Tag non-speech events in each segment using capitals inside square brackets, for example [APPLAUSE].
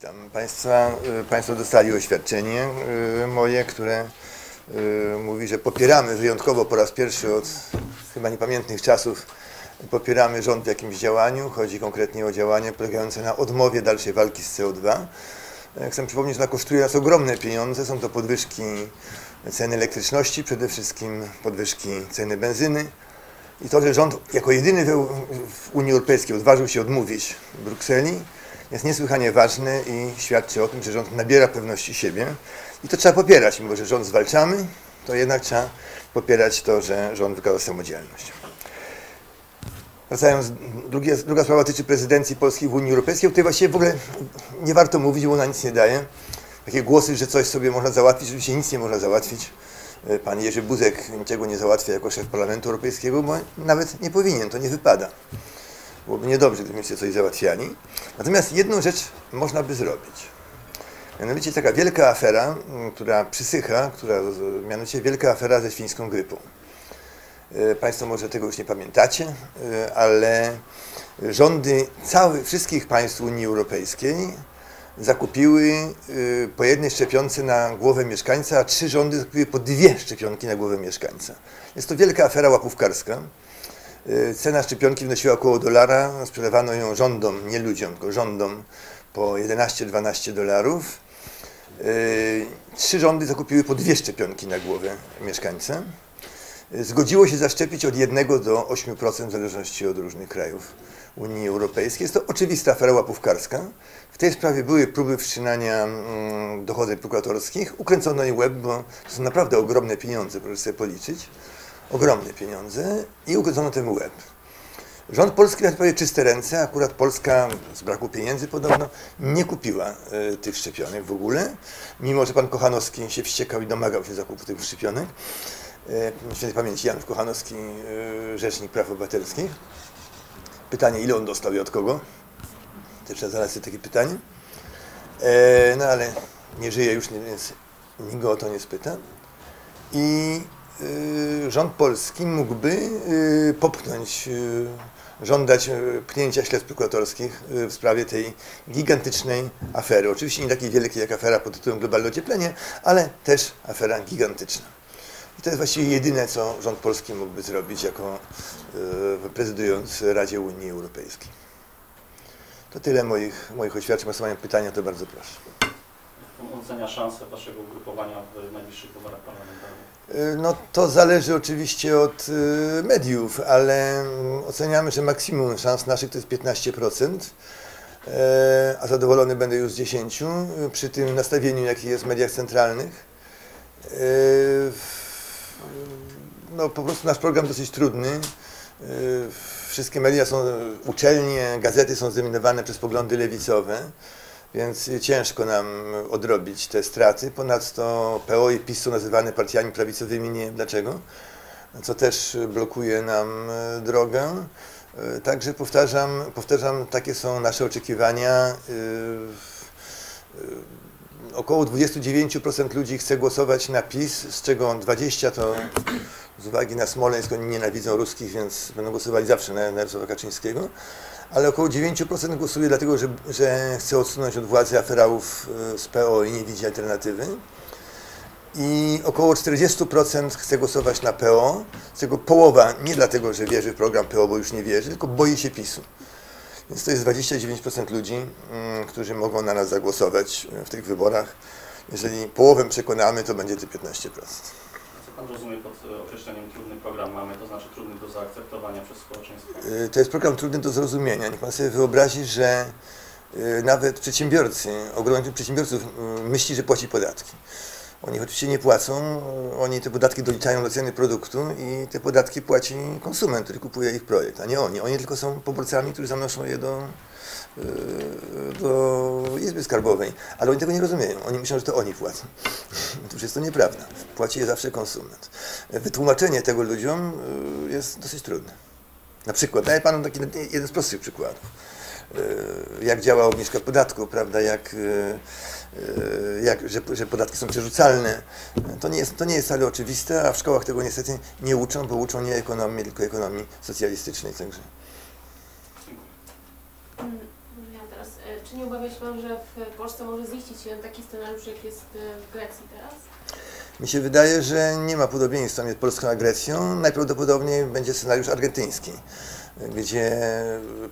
Witam Państwa. Y, Państwo dostali oświadczenie y, moje, które y, mówi, że popieramy wyjątkowo po raz pierwszy od chyba niepamiętnych czasów popieramy rząd w jakimś działaniu. Chodzi konkretnie o działanie polegające na odmowie dalszej walki z CO2. E, Chcę przypomnieć, że ona kosztuje nas ogromne pieniądze. Są to podwyżki ceny elektryczności, przede wszystkim podwyżki ceny benzyny. I to, że rząd jako jedyny w Unii Europejskiej odważył się odmówić Brukseli, jest niesłychanie ważne i świadczy o tym, że rząd nabiera pewności siebie. I to trzeba popierać, mimo że rząd zwalczamy, to jednak trzeba popierać to, że rząd wykazał samodzielność. Wracając, drugie, druga sprawa dotyczy prezydencji Polski w Unii Europejskiej. Tutaj właściwie w ogóle nie warto mówić, bo ona nic nie daje. Takie głosy, że coś sobie można załatwić, rzeczywiście nic nie można załatwić. E, Pan Jerzy Buzek niczego nie załatwia jako szef Parlamentu Europejskiego, bo nawet nie powinien, to nie wypada. Byłoby niedobrze, gdybyście coś załatwiali. Natomiast jedną rzecz można by zrobić. Mianowicie taka wielka afera, m, która przysycha, która, mianowicie wielka afera ze świńską grypą. E, Państwo może tego już nie pamiętacie, e, ale rządy całych, wszystkich państw Unii Europejskiej zakupiły y, po jednej szczepionce na głowę mieszkańca, a trzy rządy zakupiły po dwie szczepionki na głowę mieszkańca. Jest to wielka afera łapówkarska. Y, Cena szczepionki wynosiła około dolara, sprzedawano ją rządom, nie ludziom, tylko rządom po 11-12 dolarów. Y, Trzy rządy zakupiły po dwie szczepionki na głowę mieszkańca. Y, Zgodziło się zaszczepić od 1 do 8% w zależności od różnych krajów Unii Europejskiej. Jest to oczywista afera łapówkarska. W tej sprawie były próby wszczynania mm, dochodzeń prokuratorskich. Ukręcono im łeb, bo to są naprawdę ogromne pieniądze, proszę sobie policzyć. Ogromne pieniądze i ukręcono temu łeb. Rząd polski ma prawie czyste ręce, akurat Polska z braku pieniędzy podobno nie kupiła e, tych szczepionek w ogóle, mimo że pan Kochanowski się wściekał i domagał się zakupu tych szczepionek. E, Świętej pamięci Jan Kochanowski, e, Rzecznik Praw Obywatelskich. Pytanie, ile on dostał i od kogo? Też zadać sobie takie pytanie. E, no ale nie żyje już, więc nikt go o to nie spyta. I y, rząd polski mógłby y, popchnąć, y, żądać y, pchnięcia śledztw prokuratorskich y, w sprawie tej gigantycznej afery. Oczywiście nie takiej wielkiej jak afera pod tytułem globalne ocieplenie, ale też afera gigantyczna. I to jest właściwie jedyne, co rząd polski mógłby zrobić jako y, prezydując Radzie Unii Europejskiej. To tyle moich, moich oświadczeń. Jeśli mają pytania, to bardzo proszę. Ocenia szansę Waszego ugrupowania w najbliższych wyborach parlamentarnych? Y, No to zależy oczywiście od y, mediów, ale mm, oceniamy, że maksimum szans naszych to jest 15%, e, a zadowolony będę już z 10 y, przy tym nastawieniu, jakie jest w mediach centralnych. E, No po prostu nasz program dosyć trudny. Y, Wszystkie media są, uczelnie, gazety są zdominowane przez poglądy lewicowe. Więc ciężko nam odrobić te straty. Ponadto PO i PiS są nazywane partiami prawicowymi, nie wiem dlaczego, co też blokuje nam e, drogę. E, Także powtarzam, powtarzam, takie są nasze oczekiwania. E, e, Około 29% ludzi chce głosować na PiS, z czego 20% to z uwagi na Smoleńsk oni nienawidzą ruskich, więc będą głosowali zawsze na, Jarosława Kaczyńskiego ale około 9% głosuje dlatego, że, że chce odsunąć od władzy aferałów y, z PO i nie widzi alternatywy. I około 40% chce głosować na PO, z czego połowa nie dlatego, że wierzy w program PO, bo już nie wierzy, tylko boi się PiSu. Więc to jest 29% ludzi, mm, którzy mogą na nas zagłosować y, w tych wyborach. Jeżeli połowę przekonamy, to będzie to 15%. Co Pan rozumie pod e, określeniem trudny program mamy, to znaczy trudny do zaakceptowania przez społeczeństwo? Y, To jest program trudny do zrozumienia. Niech pan sobie wyobrazi, że nawet przedsiębiorcy, ogromny przedsiębiorców myśli, że płaci podatki. Oni oczywiście nie płacą, oni te podatki doliczają do ceny produktu i te podatki płaci konsument, który kupuje ich projekt, a nie oni. Oni tylko są poborcami, którzy zanoszą je do, y, do Izby Skarbowej, ale oni tego nie rozumieją. Oni myślą, że to oni płacą. [LAUGHS] Otóż jest to nieprawda. Płaci je zawsze konsument. Wytłumaczenie tego ludziom y, jest dosyć trudne. Na przykład, daję panu taki jeden z prostszych przykładów. E, Jak działa obniżka podatku, prawda? Jak, e, e, jak, że, że podatki są przerzucalne. To nie, jest, to nie jest wcale oczywiste, a w szkołach tego niestety nie uczą, bo uczą nie ekonomii, tylko ekonomii socjalistycznej. Także. E, czy Czy nie obawia się Pan, że w Polsce może ziścić się taki scenariusz, jak jest e, w Grecji teraz? Mi się wydaje, że nie ma podobieństwa między Polską a Grecją. Najprawdopodobniej będzie scenariusz argentyński, gdzie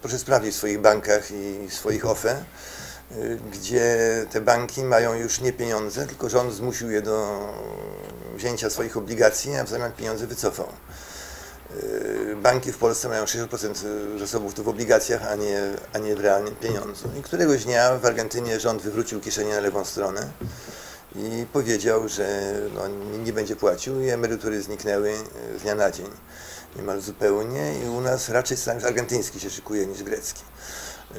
proszę sprawdzić w swoich bankach i swoich OFE, gdzie te banki mają już nie pieniądze, tylko rząd zmusił je do wzięcia swoich obligacji, a w zamian pieniądze wycofał. Banki w Polsce mają 60% zasobów tu w obligacjach, a nie, a nie w realnym pieniądzu. I któregoś dnia w Argentynie rząd wywrócił kieszenie na lewą stronę i powiedział, że no, nie będzie płacił i emerytury zniknęły z dnia na dzień niemal zupełnie i u nas raczej scenariusz argentyński się szykuje niż grecki.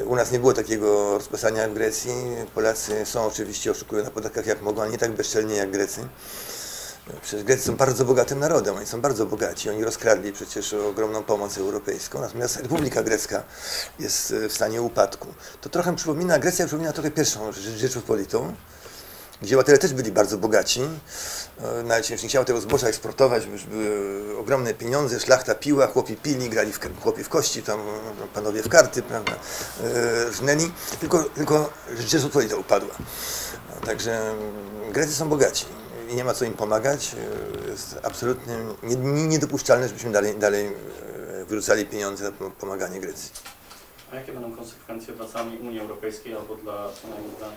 U nas nie było takiego rozpasania w Grecji. Polacy są oczywiście, oszukują na podatkach jak mogą, ale nie tak bezczelnie jak Grecy. Przecież Grecy są bardzo bogatym narodem, oni są bardzo bogaci, oni rozkradli przecież ogromną pomoc europejską, natomiast Republika Grecka jest w stanie upadku. To trochę przypomina, Grecja przypomina trochę pierwszą Rzeczpospolitą, gdzie obywatele też byli bardzo bogaci, nawet się nie chciało tego zboża eksportować, już były ogromne pieniądze, szlachta piła, chłopi pili, grali w, chłopi w kości, tam panowie w karty, prawda, rżnęli, tylko, tylko Rzeczpospolita upadła. No, także Grecy są bogaci i nie ma co im pomagać. Jest absolutnie niedopuszczalne, żebyśmy dalej, dalej wyrzucali pieniądze na pomaganie Grecji. A jakie będą konsekwencje dla całej Unii Europejskiej albo dla, dla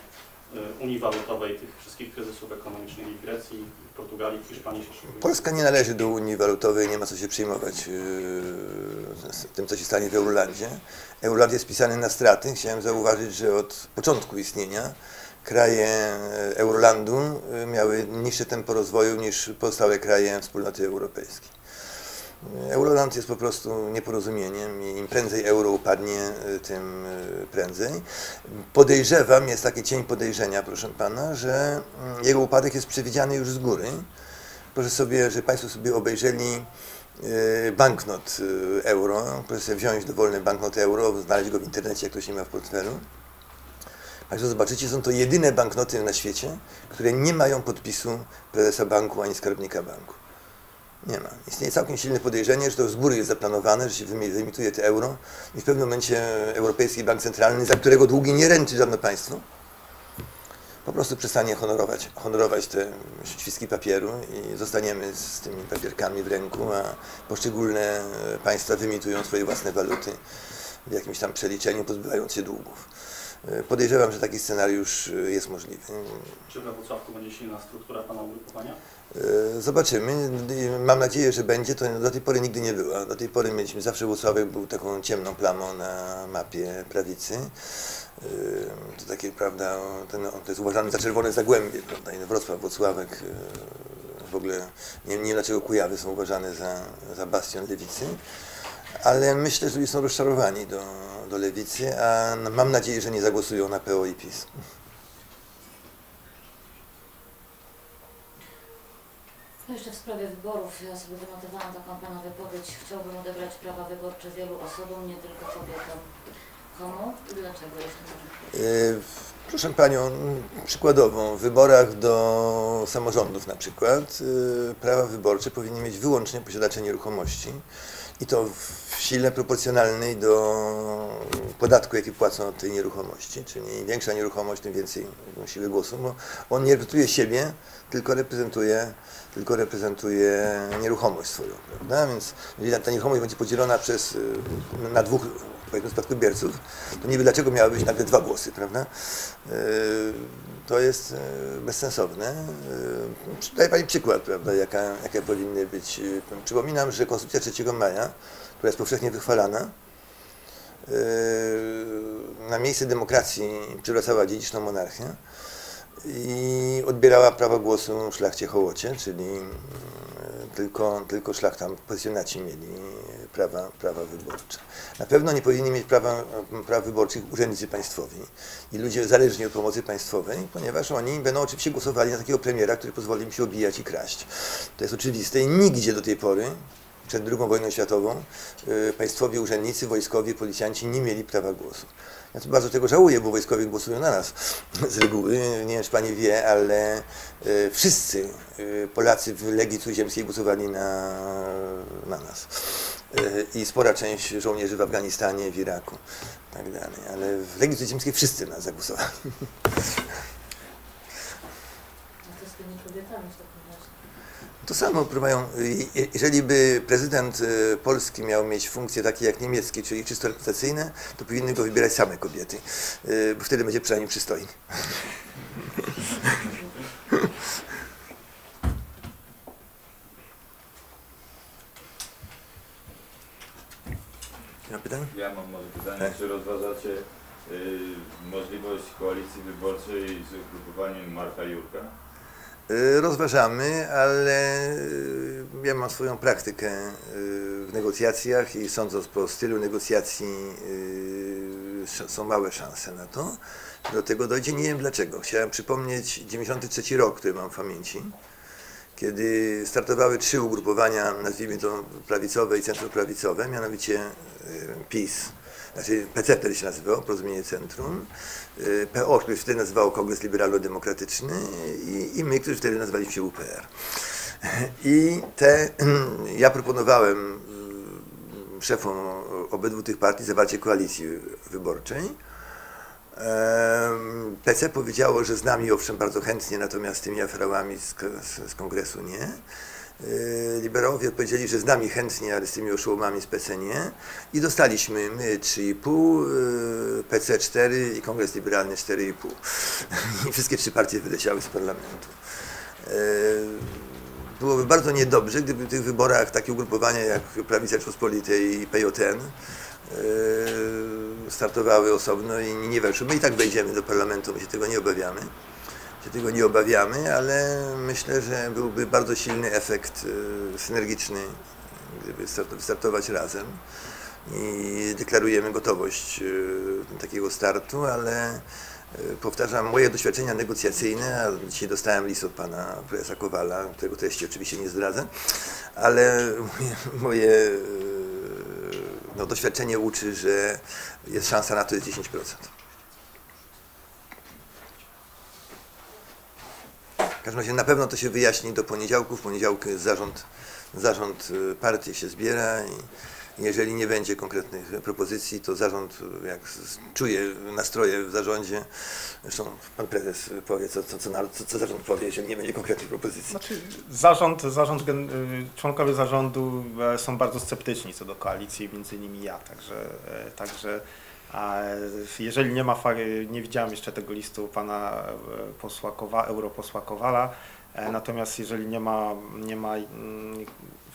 Unii Walutowej, tych wszystkich kryzysów ekonomicznych i w Grecji, w Portugalii, w Hiszpanii się? Polska nie należy do Unii Walutowej, nie ma co się przejmować z tym, co się stanie w Eurolandzie. Euroland jest pisany na straty. Chciałem zauważyć, że od początku istnienia kraje Eurolandu miały niższe tempo rozwoju niż pozostałe kraje wspólnoty europejskiej. Euroland jest po prostu nieporozumieniem i im prędzej euro upadnie, tym prędzej. Podejrzewam, jest taki cień podejrzenia, proszę pana, że jego upadek jest przewidziany już z góry. Proszę sobie, że Państwo sobie obejrzeli banknot euro, proszę sobie wziąć dowolny banknot euro, znaleźć go w internecie, jak ktoś nie ma w portfelu. Państwo zobaczycie, są to jedyne banknoty na świecie, które nie mają podpisu prezesa banku ani skarbnika banku. Nie ma. Istnieje całkiem silne podejrzenie, że to z góry jest zaplanowane, że się wyemituje te euro i w pewnym momencie Europejski Bank Centralny, za którego długi nie ręczy żadne państwo, po prostu przestanie honorować, honorować te świstki papieru i zostaniemy z tymi papierkami w ręku, a poszczególne państwa wymitują swoje własne waluty w jakimś tam przeliczeniu, pozbywając się długów. Podejrzewam, że taki scenariusz jest możliwy. Czy we Wrocławku będzie silna struktura Pana ugrupowania? Zobaczymy. Mam nadzieję, że będzie. To do tej pory nigdy nie była. Do tej pory mieliśmy zawsze Włocławek był taką ciemną plamą na mapie prawicy. To takie, prawda, ten, to jest uważany za czerwone zagłębie, prawda, i Wrocław, Włocławek, w ogóle nie, nie wiem dlaczego Kujawy są uważane za, za bastion lewicy, ale myślę, że ludzie są rozczarowani do, do lewicy, a mam nadzieję, że nie zagłosują na PO i PiS. No jeszcze w sprawie wyborów, ja sobie wynotowałam taką Pana wypowiedź. Chciałbym odebrać prawa wyborcze wielu osobom, nie tylko kobietom. Komu i dlaczego, można Yy, Proszę Panią, przykładowo w wyborach do samorządów na przykład yy, prawa wyborcze powinni mieć wyłącznie posiadacze nieruchomości i to w sile proporcjonalnej do podatku, jaki płacą od tej nieruchomości. Czyli im większa nieruchomość, tym więcej siły głosu, bo on nie reprezentuje siebie, tylko reprezentuje, tylko reprezentuje nieruchomość swoją, prawda? Więc jeżeli ta nieruchomość będzie podzielona przez, y, na dwóch spadkobierców, to nie wiem dlaczego miały być nagle dwa głosy, prawda? Yy, To jest yy, bezsensowne. Daję Pani przykład, prawda, jaka, jakie powinny być. Przypominam, że Konstytucja 3 maja, która jest powszechnie wychwalana, na miejsce demokracji przywracała dziedziczną monarchię i odbierała prawa głosu szlachcie hołocie, czyli yy, tylko, tylko szlachta, pasjonaci mieli prawa, prawa wyborcze. Na pewno nie powinni mieć prawa, praw wyborczych urzędnicy państwowi i ludzie zależni od pomocy państwowej, ponieważ oni będą oczywiście głosowali na takiego premiera, który pozwoli im się obijać i kraść. To jest oczywiste i nigdzie do tej pory, przed II wojną światową, yy, państwowi urzędnicy, wojskowi, policjanci nie mieli prawa głosu. Ja to bardzo tego żałuję, bo wojskowi głosują na nas [LAUGHS] z reguły. Nie wiem, czy pani wie, ale e, wszyscy e, Polacy w Legii Cudzoziemskiej głosowali na, na nas. I spora część żołnierzy w Afganistanie, w Iraku i tak. Ale w Legii Cudzoziemskiej wszyscy na nas zagłosowali. [LAUGHS] A co z tymi kobietami w takim razie? To samo próbują, je- jeżeli by prezydent e, Polski miał mieć funkcje takie jak niemiecki, czyli czysto reprezentacyjne, to powinny go wybierać same kobiety, e, bo wtedy będzie przynajmniej przystojny. [LAUGHS] Nie ma pytań? Ja mam może pytanie, Tak. czy rozważacie y, możliwość koalicji wyborczej z ugrupowaniem Marka Jurka? Y, Rozważamy, ale y, ja mam swoją praktykę y, w negocjacjach i sądząc po stylu negocjacji są małe szanse na to. Do tego dojdzie, nie wiem dlaczego. Chciałem przypomnieć 93 rok, który mam w pamięci, kiedy startowały trzy ugrupowania, nazwijmy to prawicowe i centroprawicowe, mianowicie y, PiS, znaczy PC wtedy się nazywał, Porozumienie Centrum, y, PO, który się wtedy nazywał Kongres Liberalno-Demokratyczny i, i my, którzy wtedy nazywaliśmy się UPR. I te, [CLEARS THROAT] ja proponowałem y, szefom obydwu tych partii zawarcie koalicji wyborczej. PC powiedziało, że z nami owszem bardzo chętnie, natomiast z tymi aferałami z, z, z kongresu nie. Y, Liberałowie odpowiedzieli, że z nami chętnie, ale z tymi oszołomami z PC nie. I dostaliśmy my 3,5, y, PC 4 i Kongres Liberalny 4,5. [LAUGHS] I wszystkie trzy partie wyleciały z parlamentu. Y, Byłoby bardzo niedobrze, gdyby w tych wyborach takie ugrupowania jak Prawica Rzeczpospolitej i PJN yy, startowały osobno i nie weszły. My i tak wejdziemy do parlamentu, my się tego nie obawiamy. Się tego nie obawiamy, ale myślę, że byłby bardzo silny efekt yy, synergiczny, gdyby start- startować razem. I deklarujemy gotowość yy, takiego startu, ale yy, powtarzam, moje doświadczenia negocjacyjne, a dzisiaj dostałem list od pana prezesa Kowala, którego treści oczywiście nie zdradzę, ale [LAUGHS] moje, moje no, doświadczenie uczy, że jest szansa na to jest 10%. W każdym razie na pewno to się wyjaśni do poniedziałku. W poniedziałku jest zarząd, zarząd y, partii się zbiera i jeżeli nie będzie konkretnych propozycji, to zarząd, y, jak czuje nastroje w zarządzie, zresztą pan prezes powie, co, co, co, co, zarząd powie, jeżeli nie będzie konkretnych propozycji. Znaczy, zarząd, zarząd, y, członkowie zarządu e, są bardzo sceptyczni co do koalicji, między innymi ja, także, e, także a jeżeli nie ma, fa- nie widziałem jeszcze tego listu pana e, posła Kowa, europosła Kowala, e, natomiast jeżeli nie ma, nie ma mm,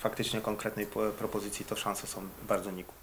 faktycznie konkretnej po- propozycji, to szanse są bardzo nikłe.